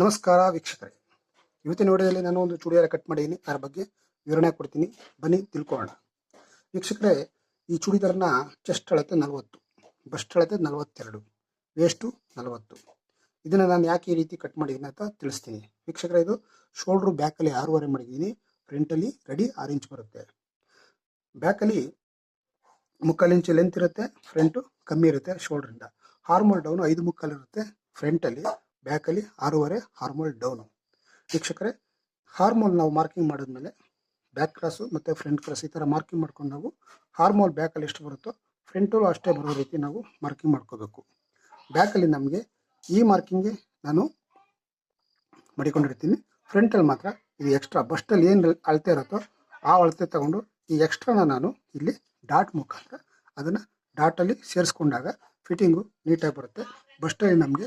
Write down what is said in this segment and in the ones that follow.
ನಮಸ್ಕಾರ ವೀಕ್ಷಕರೇ. ಇವತ್ತಿನ ವಿಡಿಯೋದಲ್ಲಿ ನಾನು ಒಂದು ಚೂಡಿಯಾರ ಕಟ್ ಮಾಡಿದ್ದೀನಿ. ಅದರ ಬಗ್ಗೆ ವಿವರಣೆ ಕೊಡ್ತೀನಿ. ಬನ್ನಿ ತಿಳ್ಕೊಳ್ಳೋಣ. ವೀಕ್ಷಕರೇ, ಈ ಚೂಡಿದಾರನ ಚೆಸ್ಟ್ ಅಳತೆ ನಲವತ್ತು ಬಸ್ಟ್ ಅಳತೆ ನಲವತ್ತೆರಡು ವೇಸ್ಟು ನಲವತ್ತು. ಇದನ್ನು ನಾನು ಯಾಕೆ ಈ ರೀತಿ ಕಟ್ ಮಾಡಿದ್ದೀನಿ ಅಂತ ತಿಳಿಸ್ತೀನಿ. ವೀಕ್ಷಕರೇ, ಇದು ಶೋಲ್ಡ್ರು ಬ್ಯಾಕಲ್ಲಿ ಆರೂವರೆ ಮಾಡಿದ್ದೀನಿ. ಫ್ರಂಟಲ್ಲಿ ರೆಡಿ ಆರು ಇಂಚ್ ಬರುತ್ತೆ. ಬ್ಯಾಕಲ್ಲಿ ಮುಕ್ಕಾಲು ಇಂಚು ಲೆಂತ್ ಇರುತ್ತೆ. ಫ್ರಂಟು ಕಮ್ಮಿ ಇರುತ್ತೆ ಶೋಲ್ಡ್ರಿಂದ ಹಾರ್ಮೋಲ್ ಡೌನ್ ಐದು ಮುಕ್ಕಾಲು ಇರುತ್ತೆ ಫ್ರಂಟಲ್ಲಿ ಬ್ಯಾಕಲ್ಲಿ ಆರೂವರೆ ಹಾರ್ಮೋಲ್ ಡೌನು ವೀಕ್ಷಕರೇ ಹಾರ್ಮೋಲ್ ನಾವು ಮಾರ್ಕಿಂಗ್ ಮಾಡಿದ್ಮೇಲೆ ಬ್ಯಾಕ್ ಕ್ರಾಸು ಮತ್ತು ಫ್ರಂಟ್ ಕ್ರಾಸ್ ಈ ಥರ ಮಾರ್ಕಿಂಗ್ ಮಾಡ್ಕೊಂಡು ನಾವು ಹಾರ್ಮೋಲ್ ಬ್ಯಾಕಲ್ಲಿ ಎಷ್ಟು ಬರುತ್ತೋ ಫ್ರಂಟಲ್ಲೂ ಅಷ್ಟೇ ಬರೋ ರೀತಿ ನಾವು ಮಾರ್ಕಿಂಗ್ ಮಾಡ್ಕೋಬೇಕು. ಬ್ಯಾಕಲ್ಲಿ ನಮಗೆ ಈ ಮಾರ್ಕಿಂಗ್ಗೆ ನಾನು ಮಡಿಕೊಂಡಿರ್ತೀನಿ ಫ್ರಂಟಲ್ಲಿ ಮಾತ್ರ ಇದು ಎಕ್ಸ್ಟ್ರಾ ಬಸ್ಟಲ್ಲಿ ಏನು ಅಳತೆ ಇರುತ್ತೋ ಆ ಅಳತೆ ತಗೊಂಡು ಈ ಎಕ್ಸ್ಟ್ರಾನ ನಾನು ಇಲ್ಲಿ ಡಾಟ್ ಮುಖಾಂತರ ಅದನ್ನು ಡಾಟಲ್ಲಿ ಸೇರಿಸ್ಕೊಂಡಾಗ ಫಿಟ್ಟಿಂಗು ನೀಟಾಗಿ ಬರುತ್ತೆ. ಬಸ್ಟಲ್ಲಿ ನಮಗೆ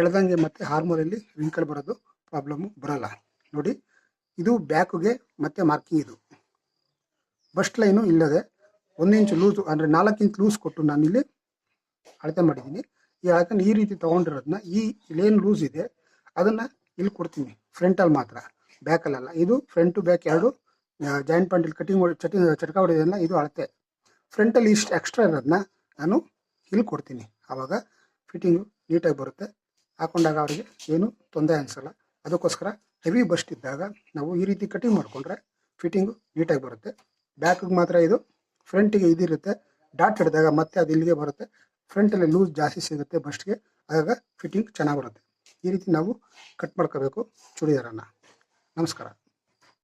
ಎಳ್ದಂಗೆ ಮತ್ತು ಹಾರ್ಮೋನಲ್ಲಿ ರಿಂಕಲ್ ಬರೋದು ಪ್ರಾಬ್ಲಮ್ಮು ಬರಲ್ಲ. ನೋಡಿ, ಇದು ಬ್ಯಾಕ್ಗೆ ಮತ್ತೆ ಮಾರ್ಕಿಂಗ್ ಇದು. ಬಸ್ಟ್ ಲೈನು ಇಲ್ಲದೆ ಒಂದು ಇಂಚು ಲೂಸು ಅಂದರೆ ನಾಲ್ಕು ಇಂಚ್ ಲೂಸ್ ಕೊಟ್ಟು ನಾನಿಲ್ಲಿ ಅಳತೆ ಮಾಡಿದ್ದೀನಿ. ಈ ಅಳತೆನ ಈ ರೀತಿ ತೊಗೊಂಡಿರೋದನ್ನ ಈ ಇಲ್ಲೇನು ಲೂಸ್ ಇದೆ, ಅದನ್ನು ಇಲ್ಲಿ ಕೊಡ್ತೀನಿ ಫ್ರಂಟಲ್ಲಿ ಮಾತ್ರ. ಬ್ಯಾಕಲ್ಲ ಇದು ಫ್ರಂಟ್ ಟು ಬ್ಯಾಕ್ ಎರಡು ಜಾಯಿಂಟ್ ಪಾಯಿಂಟಲ್ಲಿ ಕಟಿಂಗ್ ಚಟಿ, ಚಟಕ ಹೊಡೆಯೋದನ್ನ ಇದು ಅಳತೆ. ಫ್ರಂಟಲ್ಲಿ ಇಷ್ಟು ಎಕ್ಸ್ಟ್ರಾ ಇರೋದನ್ನ ನಾನು ಇಲ್ಲಿ ಕೊಡ್ತೀನಿ. ಆವಾಗ ಫಿಟ್ಟಿಂಗು ನೀಟಾಗಿ ಬರುತ್ತೆ. ಹಾಕೊಂಡಾಗ ಅವರಿಗೆ ಏನು ತೊಂದರೆ ಅನಿಸಲ್ಲ. ಅದಕ್ಕೋಸ್ಕರ ಹೆವಿ ಬಸ್ಟ್ ಇದ್ದಾಗ ನಾವು ಈ ರೀತಿ ಕಟಿಂಗ್ ಮಾಡಿಕೊಂಡ್ರೆ ಫಿಟ್ಟಿಂಗು ನೀಟಾಗಿ ಬರುತ್ತೆ. ಬ್ಯಾಕಿಗೆ ಮಾತ್ರ ಇದು ಫ್ರಂಟಿಗೆ ಇದಿರುತ್ತೆ. ಡಾಟ್ ಹಿಡಿದಾಗ ಮತ್ತೆ ಅದು ಇಲ್ಲಿಗೆ ಬರುತ್ತೆ. ಫ್ರಂಟಲ್ಲಿ ಲೂಸ್ ಜಾಸ್ತಿ ಸಿಗುತ್ತೆ ಬಸ್ಟ್ಗೆ ಆಗಾಗ ಫಿಟ್ಟಿಂಗ್ ಚೆನ್ನಾಗಿ ಬರುತ್ತೆ. ಈ ರೀತಿ ನಾವು ಕಟ್ ಮಾಡ್ಕೋಬೇಕು. ಚೂಡಿದಾರನ್ನು. ನಮಸ್ಕಾರ.